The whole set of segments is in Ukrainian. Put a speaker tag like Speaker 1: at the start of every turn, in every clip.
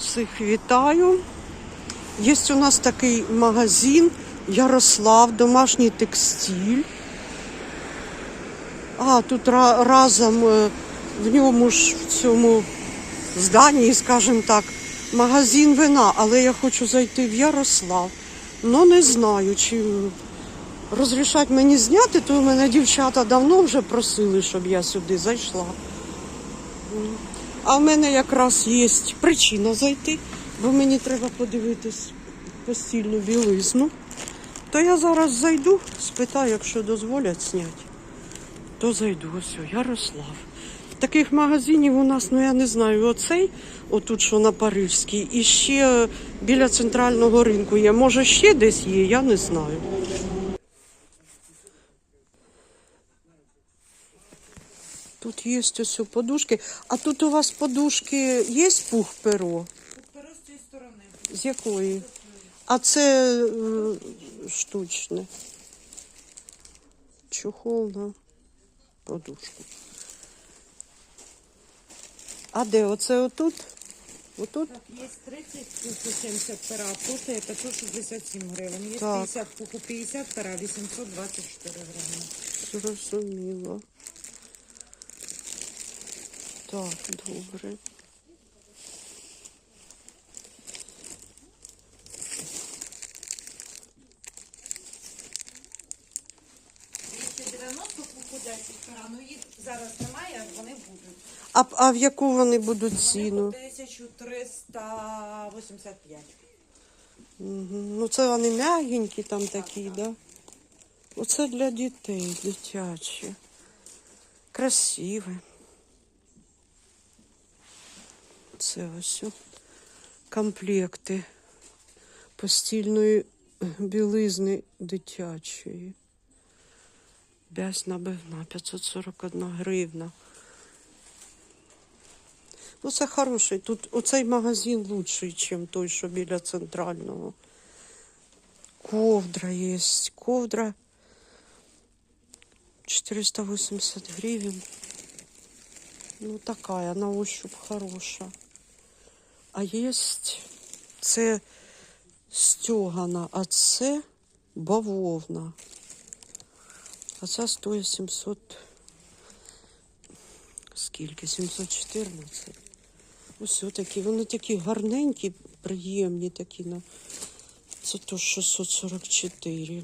Speaker 1: Всіх вітаю. Є у нас такий магазин Ярослав, домашній текстиль. А, тут разом е, в ньому ж в цьому зданні, скажімо так, магазин вина, але я хочу зайти в Ярослав. Ну не знаю, чи розрішать мені зняти, то мене дівчата давно вже просили, щоб я сюди зайшла. А в мене якраз є причина зайти, бо мені треба подивитись постільну білизну. То я зараз зайду, спитаю, якщо дозволять зняти, то зайду. Ось, Ярослав. Таких магазинів у нас, ну я не знаю, оцей, отут, що на Парижській, і ще біля центрального ринку є. Може, ще десь є, я не знаю. Тут є ось подушки. А тут у вас подушки є пух перо?
Speaker 2: Перо з цієї сторони.
Speaker 1: З якої? А це е, штучне. Чухол на подушку. А де? Оце отут? Отут?
Speaker 2: Так, є 30 пуху 70 пера, тут є 567 гривень. Є
Speaker 1: Так.
Speaker 2: 50 пуху 50 пера, 824 гривень.
Speaker 1: Зрозуміло. Так, добре.
Speaker 2: Є 90 пуху 10 ну їх зараз немає, вони будуть.
Speaker 1: А, а в яку вони будуть ціну?
Speaker 2: 1385.
Speaker 1: Мгм. Ну це вони м'ягенькі там такі, да? Оце для дітей, дитячі. Красиве. Це ось комплекти постільної білизни дитячої. Бязь набивна, 541 гривна. Ну, це хороший. Тут оцей магазин лучший, ніж той, що біля центрального. Ковдра є. Ковдра 480 гривен. Ну, такая, на ощупь хороша. А есть це стьогана, а це бавовна. А ця стоїть 700. Скільки? 714. Ось такі. Вони такі гарненькі, приємні такі. На... Це то 644.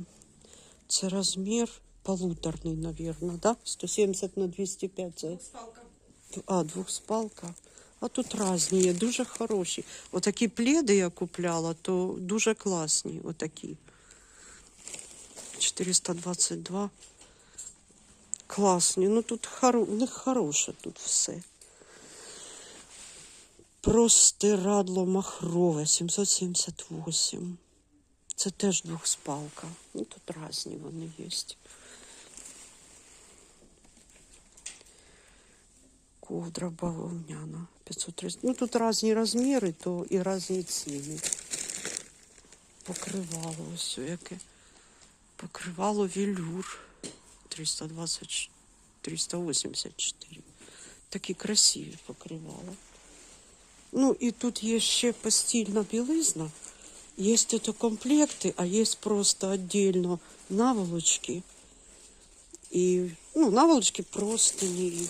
Speaker 1: Це розмір полуторний, мабуть, да? 170 на 205. Це...
Speaker 2: Спалка.
Speaker 1: А, двохспалка. А тут різні є, дуже хороші. Отакі пледи я купляла, то дуже класні. Отакі. 422. Класні. Ну тут хоро... у них хороше тут все. Простирадло махрове 778. Це теж двохспалка. Ну тут різні вони є. Ковдра бавовняна 530. Ну тут різні розміри, то і різні ціни. Покривало ось яке. Покривало велюр 320, 384. Такі красиві покривала. Ну і тут є ще постільна білизна. Є это комплекти, а є просто отдельно наволочки. І ну, наволочки простині,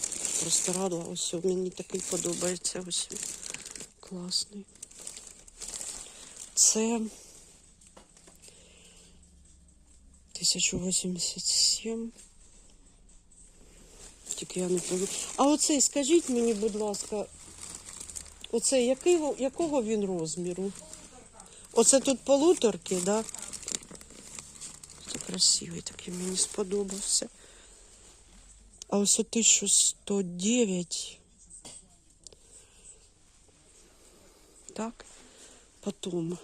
Speaker 1: радила. Ось мені такий подобається. Ось класний. Це 1087. Тільки я не пам'ятаю. А оцей, скажіть мені, будь ласка, оцей якого, якого він розміру? Оце тут полуторки, так? Да? Це красивий такий, мені сподобався. А ось 1109. Так. Потом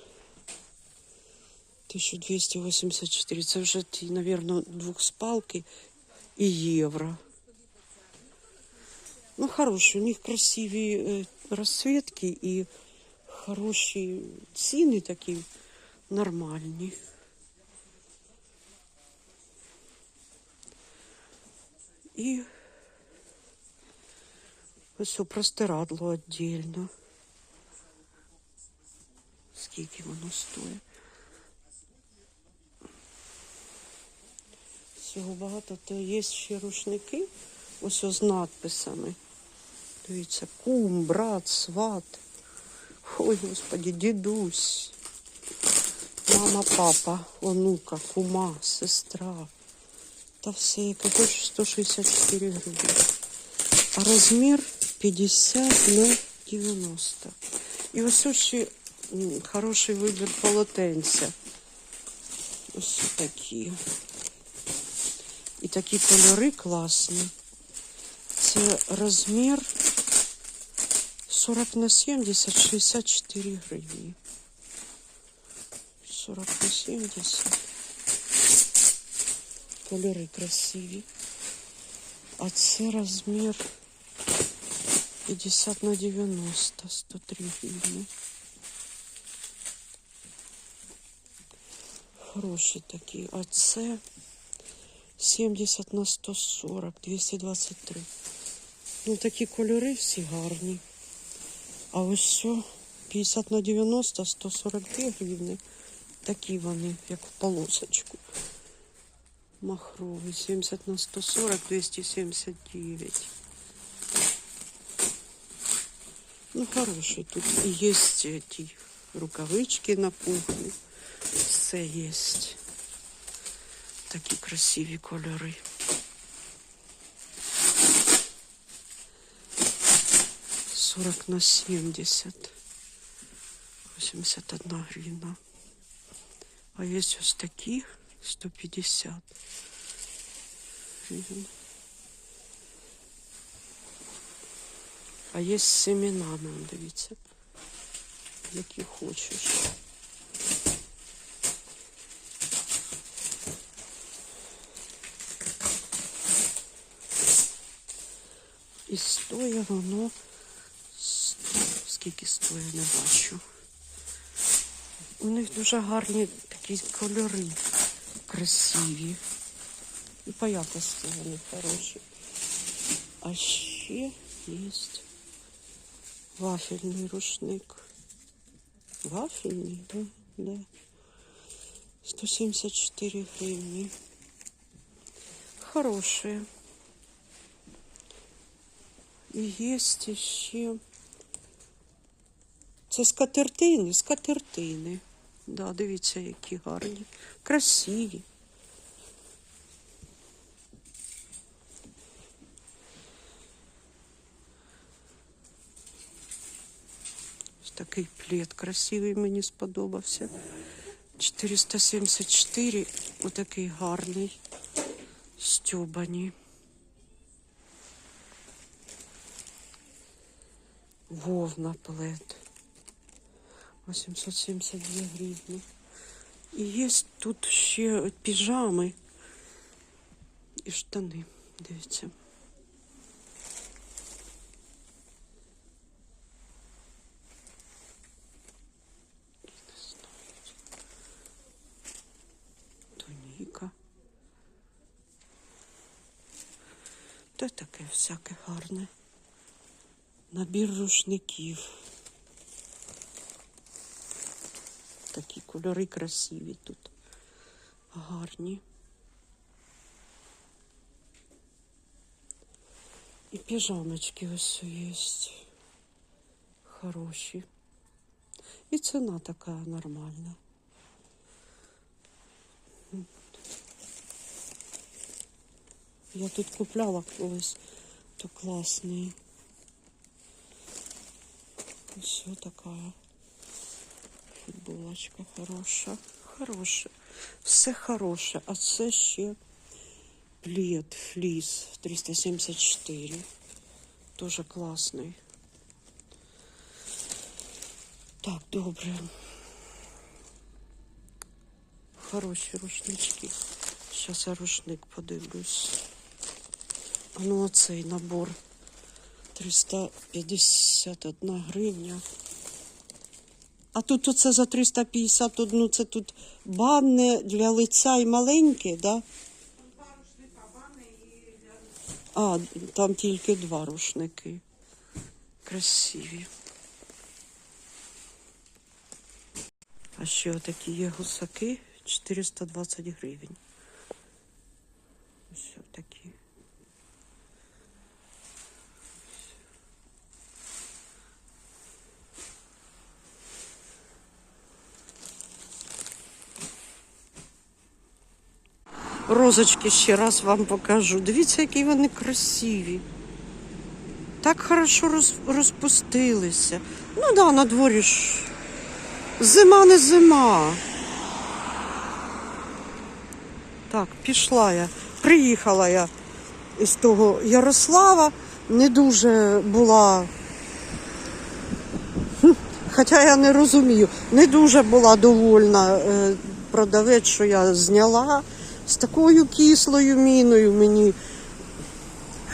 Speaker 1: 1284. Це вже ті, мабуть, двохспалки і євро. Ну, хороші, у них красиві е, розцветки і хороші ціни такі нормальні. І ось простирадло віддільно. скільки воно стоїть. Всього багато, то є ще рушники, ось з надписами. Дивіться, кум, брат, сват. Ой, господі, дідусь, мама, папа, онука, кума, сестра. Та все, яке хочеш 164 гривні. А розмір 50 на 90. І ось ще хороший вибір полотенця. Ось такі. І такі кольори класні. Це розмір 40 на 70, 64 гривні. 40 на 70. Кольори красиві. А це розмір 50 на 90, 103 гривні. Хороші такі. А це 70 на 140, 223. Ну, такі кольори всі гарні. А ось що 50 на 90, 142 гривні. Такі вони, як в полосочку. Махровий 70 на 140, 279. Ну, хороший тут. І є ті рукавички на пухлі. Все є. Такі красиві кольори. Сорок на сімдесят. 81 гривна. А є ось такі 150 гривень. А є з семенами, дивіться, які хочеш. І стоїть воно. Скільки стоїть, не бачу. У них дуже гарні такі кольори красиві. І по якості вони хороші. А ще є вафельний рушник. Вафельний, да? Да. 174 гривні. Хорошие. І є ще. Це скатертини, скатертини. Да, дивіться, які гарні. Красиві. Ось Такий плед красивий мені сподобався. 474, отакий гарний. Стьобані. Вовна плед. 872 гривні. І є тут ще піжами і штани. Дивіться. Туніка. Та таке всяке гарне. Набір рушників. Такі кольори красиві тут. Гарні. І піжамочки ось є. Хороші. І ціна така нормальна. Я тут купляла колись, то класний. Все такая футболочка хороша. Хороша. Все хороше. А це ще плед, фліс 374. Тоже класний. Так, добре. Хороші рушнички. Зараз я рушник подивлюсь. Ну оцей набор 351 гривня. А тут оце за 351, це тут банне для лиця і маленьке, да? А, там тільки два рушники. Красиві. А ще отакі є гусаки 420 гривень. Ось такі. Розочки ще раз вам покажу. Дивіться, які вони красиві. Так хорошо роз, розпустилися. Ну так, да, на дворі ж зима не зима. Так, пішла я. Приїхала я із того Ярослава. Не дуже була. Хоча я не розумію, не дуже була довольна е, продавець, що я зняла з такою кислою міною мені.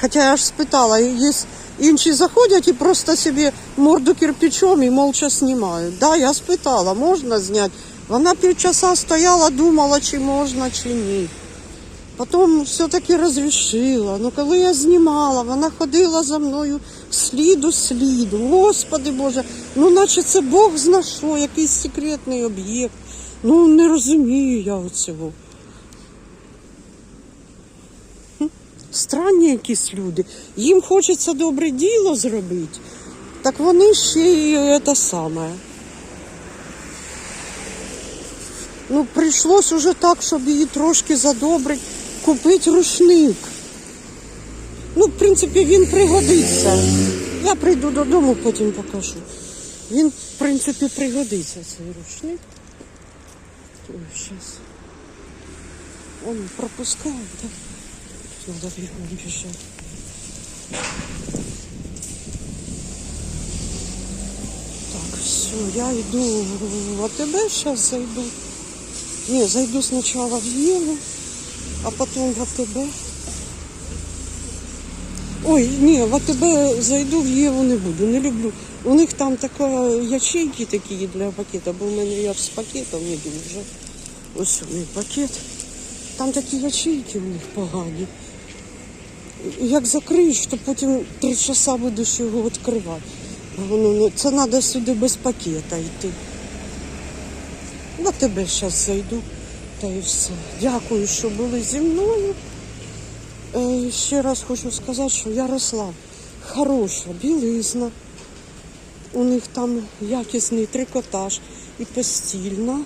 Speaker 1: Хоча я ж спитала, є інші заходять і просто собі морду кирпичом і молча знімають. Да, я спитала, можна зняти. Вона півчаса стояла, думала, чи можна, чи ні. Потім все-таки розрішила. Ну, коли я знімала, вона ходила за мною сліду сліду. Господи Боже, ну наче це Бог зна що, якийсь секретний об'єкт. Ну не розумію я оцього. Странні якісь люди. Їм хочеться добре діло зробити. Так вони ще й те саме. Ну, прийшлось уже так, щоб її трошки задобрити, купити рушник. Ну, в принципі, він пригодиться. Я прийду додому, потім покажу. Він, в принципі, пригодиться цей рушник. Ой, зараз. Он пропускає, так? Бігом біжати. Так, все, я йду в АТБ, сейчас зайду. Не, зайду сначала в Еву, а потом в АТБ. Ой, ні, в АТБ зайду в Єву не буду, не люблю. У них там така ячейки такі для пакета, бо в мене я з пакетом не дуже. Ось у них пакет. Там такі ячейки у них погані. Як закриєш, то потім три часа будеш його відкривати. Ну, це треба сюди без пакета йти. На тебе зараз зайду. Та і все. Дякую, що були зі мною. Е, ще раз хочу сказати, що Ярослав хороша білизна. У них там якісний трикотаж і постільна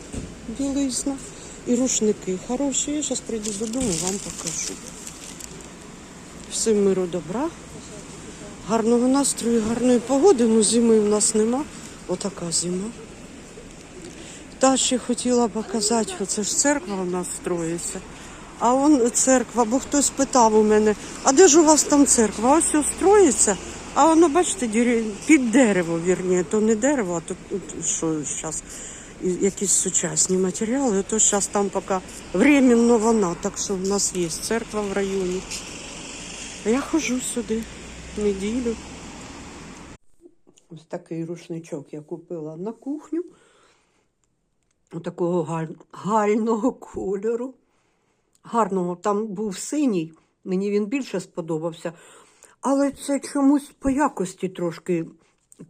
Speaker 1: білизна, і рушники хороші. Я зараз прийду додому, вам покажу. Всім миру добра, гарного настрою, гарної погоди. Ну, зими в нас нема. Отака зима. Та ще хотіла показати, оце ж церква у нас строїться. А он церква, бо хтось питав у мене, а де ж у вас там церква? Ось ось строїться, а воно, бачите, під дерево, вірні, то не дерево, а то що зараз якісь сучасні матеріали, то зараз там поки временно вона, так що в нас є церква в районі. Я ходжу сюди неділю. Ось такий рушничок я купила на кухню. Такого галь- гального кольору. Гарного, там був синій, мені він більше сподобався. Але це чомусь по якості трошки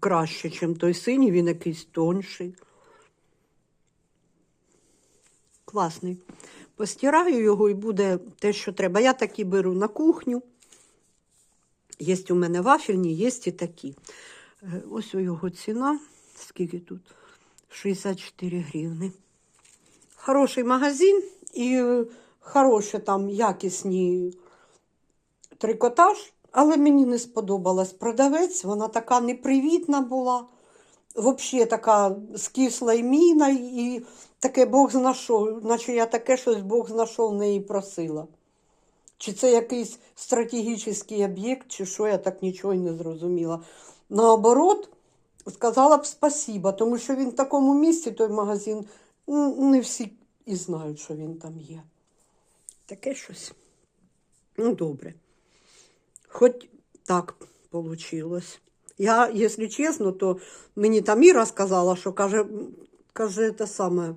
Speaker 1: краще, ніж той синій, він якийсь тонший. Класний. Постираю його і буде те, що треба. Я такі беру на кухню. Є у мене вафельні, є і такі. Е, Ось його ціна. Скільки тут? 64 гривни. Хороший магазин і е, хороші там якісні трикотаж, але мені не сподобалась продавець. Вона така непривітна була. Взагалі така скисла і міна, і таке Бог знайшов, наче я таке щось Бог знайшов в неї просила. Чи це якийсь стратегічний об'єкт, чи що, я так нічого й не зрозуміла. Наоборот, сказала б спасіба, тому що він в такому місці, той магазин, не всі і знають, що він там є. Таке щось. Ну, добре. Хоч так вийшло. Я, якщо чесно, то мені там Іра сказала, що каже, каже те саме.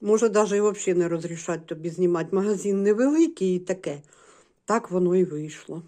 Speaker 1: Може, навіть і взагалі не розрішати тобі знімати. Магазин невеликий і таке. Так воно і вийшло.